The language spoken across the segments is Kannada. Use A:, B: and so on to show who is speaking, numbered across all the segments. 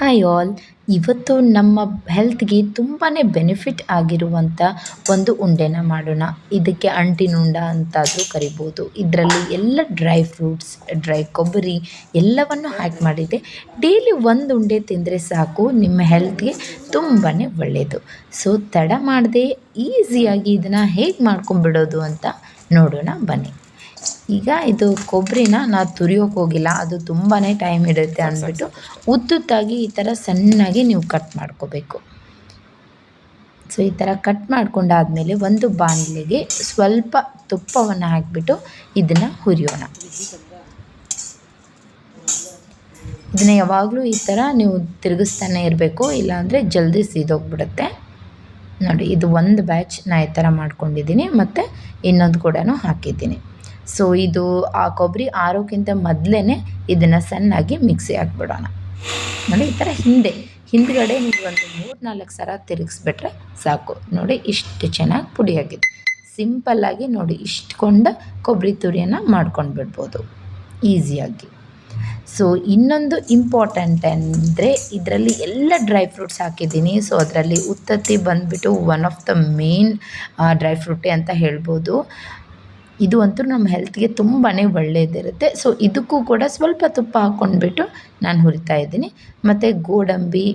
A: ಹಾಯ್ ಆಲ್, ಇವತ್ತು ನಮ್ಮ ಹೆಲ್ತ್ಗೆ ತುಂಬಾ ಬೆನಿಫಿಟ್ ಆಗಿರುವಂಥ ಒಂದು ಉಂಡೆನ ಮಾಡೋಣ. ಇದಕ್ಕೆ ಅಂಟಿನ ಉಂಡ ಅಂತಾದರೂ ಕರಿಬೋದು. ಇದರಲ್ಲಿ ಎಲ್ಲ ಡ್ರೈ ಫ್ರೂಟ್ಸ್ ಡ್ರೈ ಕೊಬ್ಬರಿ ಎಲ್ಲವನ್ನು ಹ್ಯಾಕ್ ಮಾಡಿದೆ ಡೈಲಿ ಒಂದು ಉಂಡೆ ತಿಂದರೆ ಸಾಕು, ನಿಮ್ಮ ಹೆಲ್ತ್ಗೆ ತುಂಬಾ ಒಳ್ಳೆಯದು ಸೊ ತಡ ಮಾಡದೆ ಈಸಿಯಾಗಿ ಇದನ್ನು ಹೇಗೆ ಮಾಡ್ಕೊಂಬಿಡೋದು ಅಂತ ನೋಡೋಣ ಬನ್ನಿ. ಈಗ ಇದು ಕೊಬ್ಬರಿನ ನಾವು ತುರಿಯೋಕೆ ಹೋಗಿಲ್ಲ. ಅದು ತುಂಬಾ ಟೈಮ್ ಹಿಡಿಯುತ್ತೆ ಅಂದ್ಬಿಟ್ಟು ಉದ್ದುದ್ದಾಗಿ ಈ ಥರ ಸಣ್ಣಗೆ ನೀವು ಕಟ್ ಮಾಡ್ಕೋಬೇಕು. ಸೊ ಈ ಥರ ಕಟ್ ಮಾಡ್ಕೊಂಡಾದಮೇಲೆ ಒಂದು ಬಾಣಲೆಗೆ ಸ್ವಲ್ಪ ತುಪ್ಪವನ್ನು ಹಾಕಿಬಿಟ್ಟು ಇದನ್ನು ಹುರಿಯೋಣ. ಇದನ್ನು ಯಾವಾಗಲೂ ಈ ಥರ ನೀವು ತಿರುಗಿಸ್ತಾನೆ ಇರಬೇಕು. ಇಲ್ಲಾಂದರೆ ಜಲ್ದಿ ಸೀದೋಗ್ಬಿಡುತ್ತೆ. ನೋಡಿ ಇದು ಒಂದು ಬ್ಯಾಚ್ ನಾನು ಈ ಥರ ಮಾಡ್ಕೊಂಡಿದ್ದೀನಿ. ಮತ್ತು ಇನ್ನೊಂದು ಕೂಡ ಹಾಕಿದ್ದೀನಿ. ಸೊ ಇದು ಆ ಕೊಬ್ಬರಿ ಆರೋಕ್ಕಿಂತ ಮೊದಲೇ ಇದನ್ನು ಸಣ್ಣಾಗಿ ಮಿಕ್ಸಿ ಹಾಕ್ಬಿಡೋಣ. ನೋಡಿ, ಈ ಥರ ಹಿಂದೆ, ಹಿಂದ್ಗಡೆ ನೀವು ಒಂದು ಮೂರು ನಾಲ್ಕು ಸಲ ತಿರುಗಿಸ್ಬಿಟ್ರೆ ಸಾಕು. ನೋಡಿ, ಇಷ್ಟು ಚೆನ್ನಾಗಿ ಪುಡಿಯಾಗಿದೆ. ಸಿಂಪಲ್ಲಾಗಿ ನೋಡಿ ಇಷ್ಟುಕೊಂಡ ಕೊಬ್ಬರಿ ತುರಿಯನ್ನು ಮಾಡ್ಕೊಂಡು ಬಿಡ್ಬೋದು ಈಸಿಯಾಗಿ ಸೊ ಇನ್ನೊಂದು ಇಂಪಾರ್ಟೆಂಟ್ ಅಂದರೆ ಇದರಲ್ಲಿ ಎಲ್ಲ ಡ್ರೈ ಫ್ರೂಟ್ಸ್ ಹಾಕಿದ್ದೀನಿ. ಸೊ ಅದರಲ್ಲಿ ಉತ್ತತ್ತಿ ಬಂದುಬಿಟ್ಟು one of the main dry ಫ್ರೂಟೇ ಅಂತ ಹೇಳ್ಬೋದು. ಇದು ಅಂತೂ ನಮ್ಮ ಹೆಲ್ತ್ಗೆ ತುಂಬಾ ಒಳ್ಳೆಯದಿರುತ್ತೆ ಸೊ ಇದಕ್ಕೂ ಕೂಡ ಸ್ವಲ್ಪ ತುಪ್ಪ ಹಾಕ್ಕೊಂಡ್ಬಿಟ್ಟು ನಾನು ಹುರಿತಾ ಇದ್ದೀನಿ. ಮತ್ತು ಗೋಡಂಬಿ,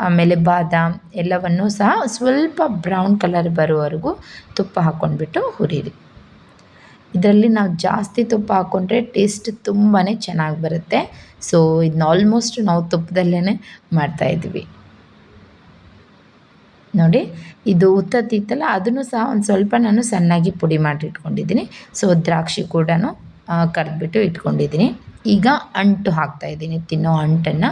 A: ಆಮೇಲೆ ಬಾದಾಮ್ ಎಲ್ಲವನ್ನು ಸಹ ಸ್ವಲ್ಪ ಬ್ರೌನ್ ಕಲರ್ ಬರೋವರೆಗೂ ತುಪ್ಪ ಹಾಕ್ಕೊಂಡ್ಬಿಟ್ಟು ಹುರಿರಿ. ಇದರಲ್ಲಿ ನಾವು ಜಾಸ್ತಿ ತುಪ್ಪ ಹಾಕ್ಕೊಂಡ್ರೆ ಟೇಸ್ಟ್ ತುಂಬಾ ಚೆನ್ನಾಗಿ ಬರುತ್ತೆ. ಸೊ ಇದನ್ನ ಆಲ್ಮೋಸ್ಟ್ ನಾವು ತುಪ್ಪದಲ್ಲೇ ಮಾಡ್ತಾಯಿದ್ವಿ ನೋಡಿ, ಇದು ಉತ್ತತ್ತಿತ್ತಲ್ಲ ಅದನ್ನು ಸಹ ಒಂದು ಸ್ವಲ್ಪ ನಾನು ಸಣ್ಣಾಗಿ ಪುಡಿ ಮಾಡಿ ಇಟ್ಕೊಂಡಿದ್ದೀನಿ. ಸೊ ದ್ರಾಕ್ಷಿ ಕೂಡ ಕರೆದ್ಬಿಟ್ಟು ಇಟ್ಕೊಂಡಿದ್ದೀನಿ. ಈಗ ಅಂಟು ಹಾಕ್ತಾಯಿದ್ದೀನಿ ತಿನ್ನೋ ಅಂಟನ್ನು.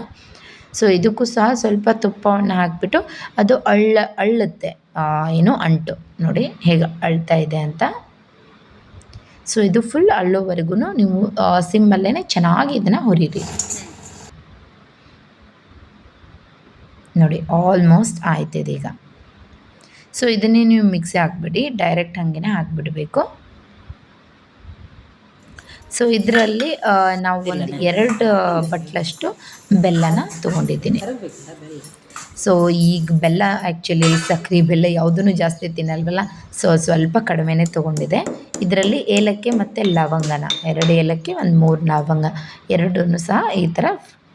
A: ಸೊ ಇದಕ್ಕೂ ಸಹ ಸ್ವಲ್ಪ ತುಪ್ಪವನ್ನು ಹಾಕಿಬಿಟ್ಟು ಅದು ಅಳ್ಳ, ಅಳ್ಳುತ್ತೆ ಏನು ಅಂಟು. ನೋಡಿ, ಹೇಗೆ ಅಳ್ತಾ ಇದೆ ಅಂತ. ಸೊ ಇದು ಫುಲ್ ಅಳ್ಳೋವರೆಗೂ ನೀವು ಸಿಮ್ಮಲ್ಲೇ ಚೆನ್ನಾಗಿ ಇದನ್ನು ಹುರಿರಿ. ನೋಡಿ ಆಲ್ಮೋಸ್ಟ್ ಆಯ್ತಿದೆ ಈಗ ಸೊ ಇದನ್ನೇ ನೀವು ಮಿಕ್ಸಿ ಹಾಕ್ಬಿಡಿ. ಡೈರೆಕ್ಟ್ ಹಾಗೇನೆ ಹಾಕ್ಬಿಡಬೇಕು. ಸೊ ಇದರಲ್ಲಿ ನಾವು ಒಂದು ಎರಡು ಬಟ್ಲಷ್ಟು ಬೆಲ್ಲನ ತೊಗೊಂಡಿದ್ದೀನಿ. ಸೊ ಈಗ ಬೆಲ್ಲ ಆ್ಯಕ್ಚುಲಿ ಸಕ್ಕರೆ ಬೆಲ್ಲ ಯಾವುದೂ ಜಾಸ್ತಿ ತಿನ್ನಲ್ವಲ್ಲ? ಸೊ ಸ್ವಲ್ಪ ಕಡಿಮೆನೇ ತೊಗೊಂಡಿದೆ. ಇದರಲ್ಲಿ ಏಲಕ್ಕಿ ಮತ್ತು ಲವಂಗನ. ಎರಡು ಏಲಕ್ಕಿ ಒಂದು ಮೂರು ಲವಂಗ. ಎರಡೂ ಸಹ ಈ ಥರ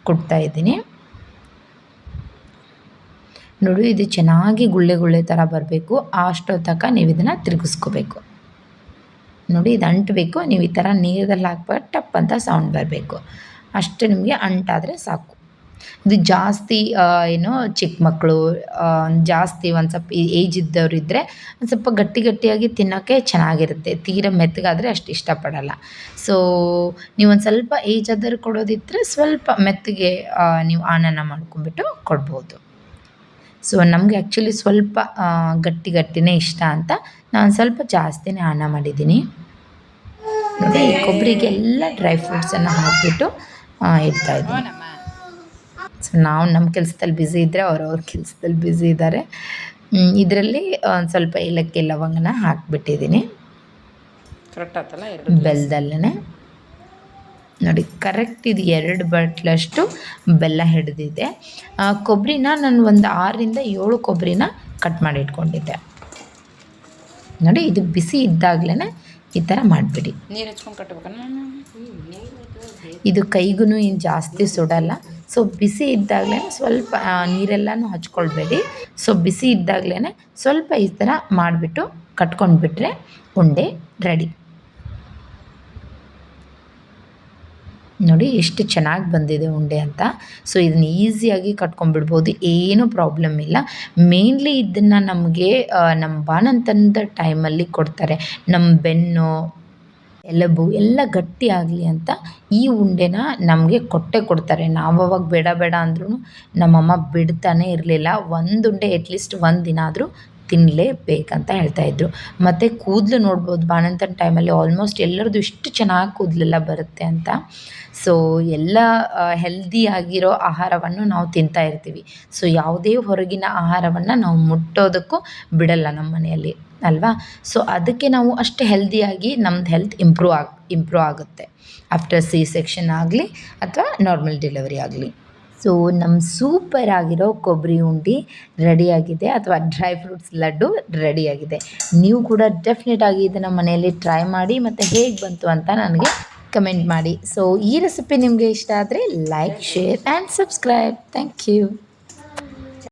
A: ಕೊಡ್ತಾಯಿದ್ದೀನಿ ನೋಡಿ, ಇದು ಚೆನ್ನಾಗಿ ಗುಳ್ಳೆ ಗುಳ್ಳೆ ಥರ ಬರಬೇಕು. ಅಷ್ಟೋ ತನಕ ನೀವು ಇದನ್ನು ತಿರುಗಿಸ್ಕೋಬೇಕು. ನೋಡಿ, ಇದು ಅಂಟಬೇಕು. ನೀವು ಈ ಥರ ನೀರಲ್ಲಿ ಹಾಕ್ಬಿಟ್ಟು ಟಪ್ ಅಂತ ಸೌಂಡ್ ಬರಬೇಕು. ಅಷ್ಟು ನಿಮಗೆ ಅಂಟಾದರೆ ಸಾಕು. ಇದು ಜಾಸ್ತಿ ಏನು ಚಿಕ್ಕ ಮಕ್ಕಳು ಜಾಸ್ತಿ ಒಂದು ಸ್ವಲ್ಪ ಏಜ್ ಇದ್ದವ್ರು ಇದ್ದರೆ ಒಂದು ಸ್ವಲ್ಪ ಗಟ್ಟಿ ಗಟ್ಟಿಯಾಗಿ ತಿನ್ನೋಕ್ಕೆ ಚೆನ್ನಾಗಿರುತ್ತೆ. ತೀರ ಮೆತ್ತಗಾದರೆ ಅಷ್ಟು ಇಷ್ಟಪಡಲ್ಲ. ಸೊ ನೀವು ಒಂದು ಸ್ವಲ್ಪ ಏಜ್ ಆದರೂ ಕೊಡೋದಿದ್ದರೆ ಸ್ವಲ್ಪ ಮೆತ್ತಗೆ ನೀವು ಆನನ ಮಾಡ್ಕೊಂಬಿಟ್ಟು ಕೊಡ್ಬೋದು. ಸೊ ನಮಗೆ ಆ್ಯಕ್ಚುಲಿ ಸ್ವಲ್ಪ ಗಟ್ಟಿ ಗಟ್ಟಿನೇ ಇಷ್ಟ ಅಂತ ನಾನು ಸ್ವಲ್ಪ ಜಾಸ್ತಿನೇ ಅನ್ನ ಮಾಡಿದ್ದೀನಿ. ನೋಡಿ ಈ ಕೊಬ್ಬರಿಗೆ ಎಲ್ಲ ಡ್ರೈ ಫ್ರೂಟ್ಸನ್ನು ಹಾಕಿಬಿಟ್ಟು ಇಡ್ತಾ ಇದ್ದೀನಿ. ಸೊ ನಾವು ನಮ್ಮ ಕೆಲಸದಲ್ಲಿ ಬ್ಯುಸಿ ಇದ್ದರೆ ಅವ್ರವ್ರ ಕೆಲಸದಲ್ಲಿ ಬ್ಯುಸಿ ಇದ್ದಾರೆ ಇದರಲ್ಲಿ ಒಂದು ಸ್ವಲ್ಪ ಏಲಕ್ಕಿ ಲವಂಗನ ಹಾಕಿಬಿಟ್ಟಿದ್ದೀನಿ. ಬೆಲ್ಲದಲ್ಲೇ ನೋಡಿ ಕರೆಕ್ಟ್ ಇದು ಎರಡು ಬಟ್ಲಷ್ಟು ಬೆಲ್ಲ ಹಿಡಿದಿದೆ. ಕೊಬ್ಬರಿನ ನಾನು ಒಂದು ಆರರಿಂದ ಏಳು ಕೊಬ್ಬರಿನ ಕಟ್ ಮಾಡಿ ಇಟ್ಕೊಂಡಿದ್ದೆ. ನೋಡಿ ಇದು ಬಿಸಿ ಇದ್ದಾಗಲೇ ಈ ಥರ ಮಾಡಿಬಿಡಿ.
B: ನೀರು ಹಚ್ಕೊಂಡು
A: ಇದು ಕೈಗೂ ಏನು ಜಾಸ್ತಿ ಸುಡಲ್ಲ. ಸೊ ಬಿಸಿ ಇದ್ದಾಗಲೇ ಸ್ವಲ್ಪ ನೀರೆಲ್ಲನೂ ಹಚ್ಕೊಳ್ಬೇಡಿ. ಸೊ ಬಿಸಿ ಇದ್ದಾಗಲೇ ಸ್ವಲ್ಪ ಈ ಥರ ಮಾಡಿಬಿಟ್ಟು ಕಟ್ಕೊಂಡ್ಬಿಟ್ರೆ ಉಂಡೆ ರೆಡಿ. ನೋಡಿ ಎಷ್ಟು ಚೆನ್ನಾಗಿ ಬಂದಿದೆ ಉಂಡೆ ಅಂತ. ಸೊ ಇದನ್ನ ಈಸಿಯಾಗಿ ಕಟ್ಕೊಂಡ್ಬಿಡ್ಬೋದು, ಏನೂ ಪ್ರಾಬ್ಲಮ್ ಇಲ್ಲ. ಮೇನ್ಲಿ ಇದನ್ನು ನಮಗೆ ನಮ್ಮ ಬಾಣಂತನದ ಟೈಮಲ್ಲಿ ಕೊಡ್ತಾರೆ. ನಮ್ಮ ಬೆನ್ನು, ಎಲುಬು ಎಲ್ಲ ಗಟ್ಟಿ ಆಗಲಿ ಅಂತ ಈ ಉಂಡೆನ ನಮಗೆ ಕೊಟ್ಟೆ ಕೊಡ್ತಾರೆ. ನಾವು ಅವಾಗ ಬೇಡ ಬೇಡ ಅಂದ್ರೂ ನಮ್ಮಮ್ಮ ಬಿಡ್ತಾನೆ ಇರಲಿಲ್ಲ. ಒಂದು ಉಂಡೆ ಅಟ್ಲೀಸ್ಟ್ ಒಂದು ದಿನ ಆದರೂ ತಿನ್ನಲೇಬೇಕಂತ ಹೇಳ್ತಾಯಿದ್ರು ಮತ್ತು ಕೂದಲು ನೋಡ್ಬೋದು, ಬಾಣಂತನ ಟೈಮಲ್ಲಿ ಆಲ್ಮೋಸ್ಟ್ ಎಲ್ಲರದ್ದು ಇಷ್ಟು ಚೆನ್ನಾಗಿ ಕೂದಲೆಲ್ಲ ಬರುತ್ತೆ ಅಂತ. ಸೊ ಎಲ್ಲ ಹೆಲ್ದಿ ಆಗಿರೋ ಆಹಾರವನ್ನು ನಾವು ತಿಂತಾ ಇರ್ತೀವಿ. ಸೊ ಯಾವುದೇ ಹೊರಗಿನ ಆಹಾರವನ್ನು ನಾವು ಮುಟ್ಟೋದಕ್ಕೂ ಬಿಡಲ್ಲ ನಮ್ಮ ಮನೆಯಲ್ಲಿ, ಅಲ್ವಾ? ಸೊ ಅದಕ್ಕೆ ನಾವು ಅಷ್ಟು ಹೆಲ್ದಿಯಾಗಿ ನಮ್ದು ಹೆಲ್ತ್ ಇಂಪ್ರೂವ್ ಆಗಿ ಇಂಪ್ರೂವ್ ಆಗುತ್ತೆ. ಆಫ್ಟರ್ ಸಿ ಸೆಕ್ಷನ್ ಆಗಲಿ, ಅಥವಾ ನಾರ್ಮಲ್ ಡೆಲಿವರಿ ಆಗಲಿ. ಸೊ ನಮ್ಮ ಸೂಪರ್ ಆಗಿರೋ ಕೊಬ್ಬರಿ ಉಂಡೆ ರೆಡಿಯಾಗಿದೆ ಅಥವಾ ಡ್ರೈ ಫ್ರೂಟ್ಸ್ ಲಡ್ಡು ರೆಡಿಯಾಗಿದೆ. ನೀವು ಕೂಡ ಡೆಫಿನೆಟ್ ಆಗಿ ಇದನ್ನು ಮನೆಯಲ್ಲಿ ಟ್ರೈ ಮಾಡಿ ಮತ್ತು ಹೇಗೆ ಬಂತು ಅಂತ ನನಗೆ ಕಮೆಂಟ್ ಮಾಡಿ. ಸೊ ಈ ರೆಸಿಪಿ ನಿಮಗೆ ಇಷ್ಟ ಆದರೆ like share and subscribe thank you